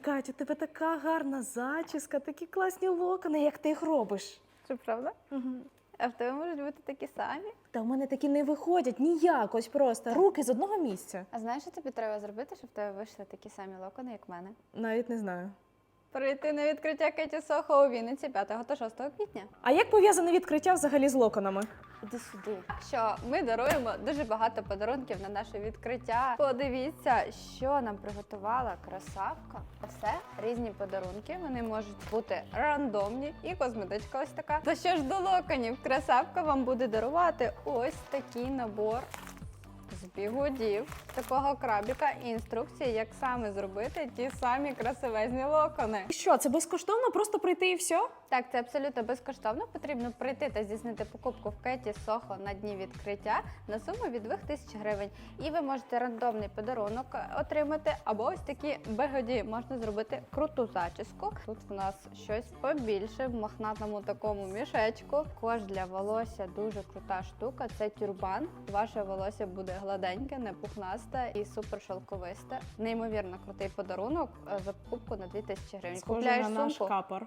Катя, у тебе така гарна зачіска, такі класні локони, як ти їх робиш. Це правда? Угу. А в тебе можуть бути такі самі? Та в мене такі не виходять ніяк, ось просто руки з одного місця. А знаєш, що тобі треба зробити, щоб в тебе вийшли такі самі локони, як в мене? Навіть не знаю. Прийти на відкриття Кеті Сохо у Вінниці 5 та 6 квітня. А як пов'язане відкриття взагалі з локонами? Іди сюди. Що ми даруємо дуже багато подарунків на наше відкриття. Подивіться, що нам приготувала красавка. Це різні подарунки. Вони можуть бути рандомні і косметичка ось така. То що ж до локонів, красавка вам буде дарувати ось такий набор. З бігудів такого крабіка і інструкції, як саме зробити ті самі красивезні локони. І що, це безкоштовно просто прийти і все? Так, це абсолютно безкоштовно. Потрібно прийти та здійснити покупку в Кеті Сохо на дні відкриття на суму від 2000 гривень. І ви можете рандомний подарунок отримати, або ось такі бегоді можна зробити круту зачіску. Тут в нас щось побільше в мохнатому такому мішечку. Кож для волосся дуже крута штука. Це тюрбан. Ваше волосся буде гладеньке, не пухнасте і супер шелковисте. Неймовірно крутий подарунок е, за покупку на 2000 гривень. Купляєш сумку. капор.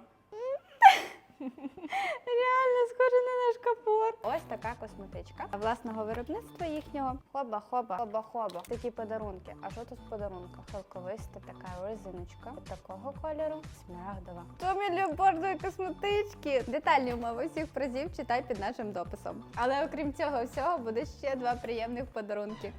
Капор. Ось така косметичка власного виробництва їхнього. Хоба, хоба, хоба, хоба. Такі подарунки. А що тут в подарунках? Шелковиста така резиночка такого кольору. Смарагдова. То Любордої косметички. Детальні умови всіх призів читай під нашим дописом. Але окрім цього всього буде ще два приємних подарунки.